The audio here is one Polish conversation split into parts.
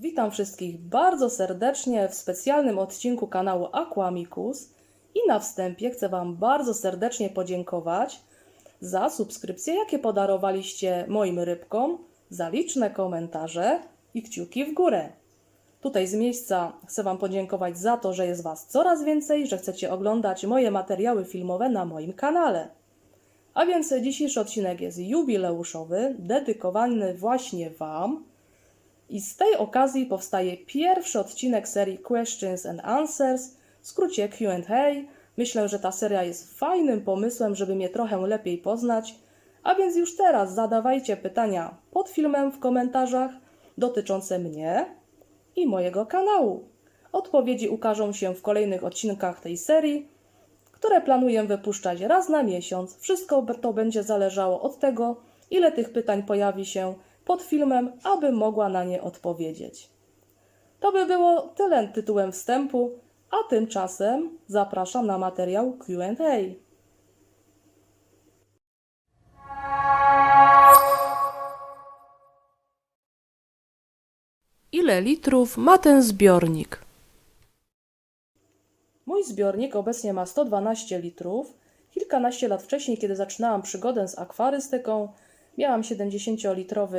Witam wszystkich bardzo serdecznie w specjalnym odcinku kanału Aquamicus i na wstępie chcę Wam bardzo serdecznie podziękować za subskrypcje, jakie podarowaliście moim rybkom, za liczne komentarze i kciuki w górę. Tutaj z miejsca chcę Wam podziękować za to, że jest Was coraz więcej, że chcecie oglądać moje materiały filmowe na moim kanale. A więc dzisiejszy odcinek jest jubileuszowy, dedykowany właśnie Wam. I z tej okazji powstaje pierwszy odcinek serii Questions and Answers, w skrócie QA. Myślę, że ta seria jest fajnym pomysłem, żeby mnie trochę lepiej poznać. A więc już teraz zadawajcie pytania pod filmem w komentarzach dotyczące mnie i mojego kanału. Odpowiedzi ukażą się w kolejnych odcinkach tej serii, które planuję wypuszczać raz na miesiąc. Wszystko to będzie zależało od tego, ile tych pytań pojawi się pod filmem, abym mogła na nie odpowiedzieć. To by było tyle tytułem wstępu, a tymczasem zapraszam na materiał QA. Ile litrów ma ten zbiornik? Mój zbiornik obecnie ma 112 litrów. Kilkanaście lat wcześniej, kiedy zaczynałam przygodę z akwarystyką, miałam 70-litrowy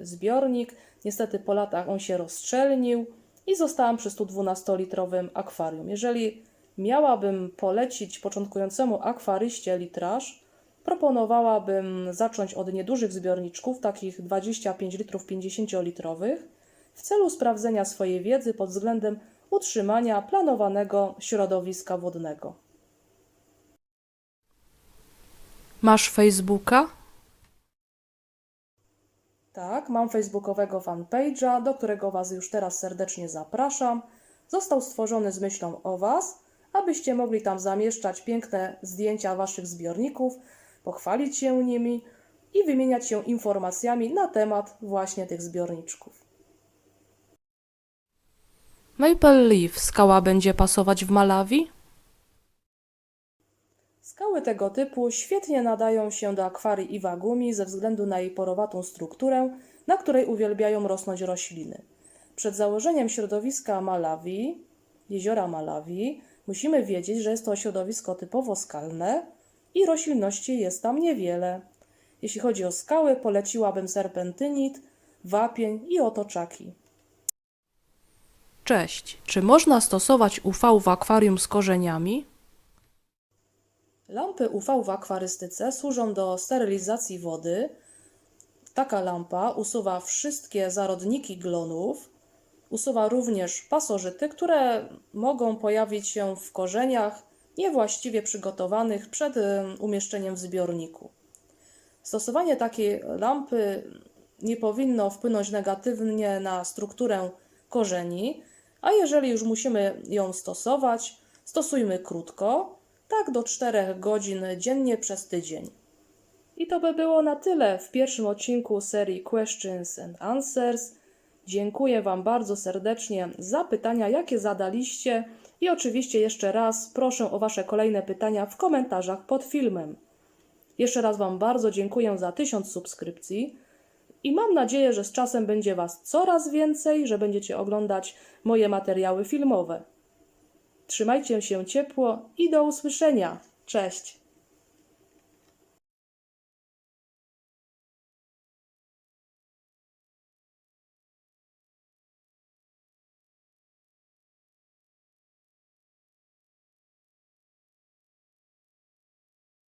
y, zbiornik. Niestety po latach on się rozszczelnił i zostałam przy 112-litrowym akwarium. Jeżeli miałabym polecić początkującemu akwaryście litraż, proponowałabym zacząć od niedużych zbiorniczków, takich 25 litrów 50-litrowych, w celu sprawdzenia swojej wiedzy pod względem utrzymania planowanego środowiska wodnego. Masz Facebooka? Tak, mam facebookowego fanpage'a, do którego Was już teraz serdecznie zapraszam. Został stworzony z myślą o Was, abyście mogli tam zamieszczać piękne zdjęcia Waszych zbiorników, pochwalić się nimi i wymieniać się informacjami na temat właśnie tych zbiorniczków. Maple Leaf skała będzie pasować w Malawi? Skały tego typu świetnie nadają się do akwarii Iwagumi ze względu na jej porowatą strukturę, na której uwielbiają rosnąć rośliny. Przed założeniem środowiska Malawi, jeziora Malawi, musimy wiedzieć, że jest to środowisko typowo skalne i roślinności jest tam niewiele. Jeśli chodzi o skały, poleciłabym serpentynit, wapień i otoczaki. Cześć. Czy można stosować UV w akwarium z korzeniami? Lampy UV w akwarystyce służą do sterylizacji wody. Taka lampa usuwa wszystkie zarodniki glonów, usuwa również pasożyty, które mogą pojawić się w korzeniach niewłaściwie przygotowanych przed umieszczeniem w zbiorniku. Stosowanie takiej lampy nie powinno wpłynąć negatywnie na strukturę korzeni, a jeżeli już musimy ją stosować, stosujmy krótko, tak do 4 godzin dziennie przez tydzień. I to by było na tyle w pierwszym odcinku serii Questions and Answers. Dziękuję Wam bardzo serdecznie za pytania, jakie zadaliście, i oczywiście jeszcze raz proszę o Wasze kolejne pytania w komentarzach pod filmem. Jeszcze raz Wam bardzo dziękuję za 1000 subskrypcji i mam nadzieję, że z czasem będzie Was coraz więcej, że będziecie oglądać moje materiały filmowe. Trzymajcie się ciepło i do usłyszenia. Cześć!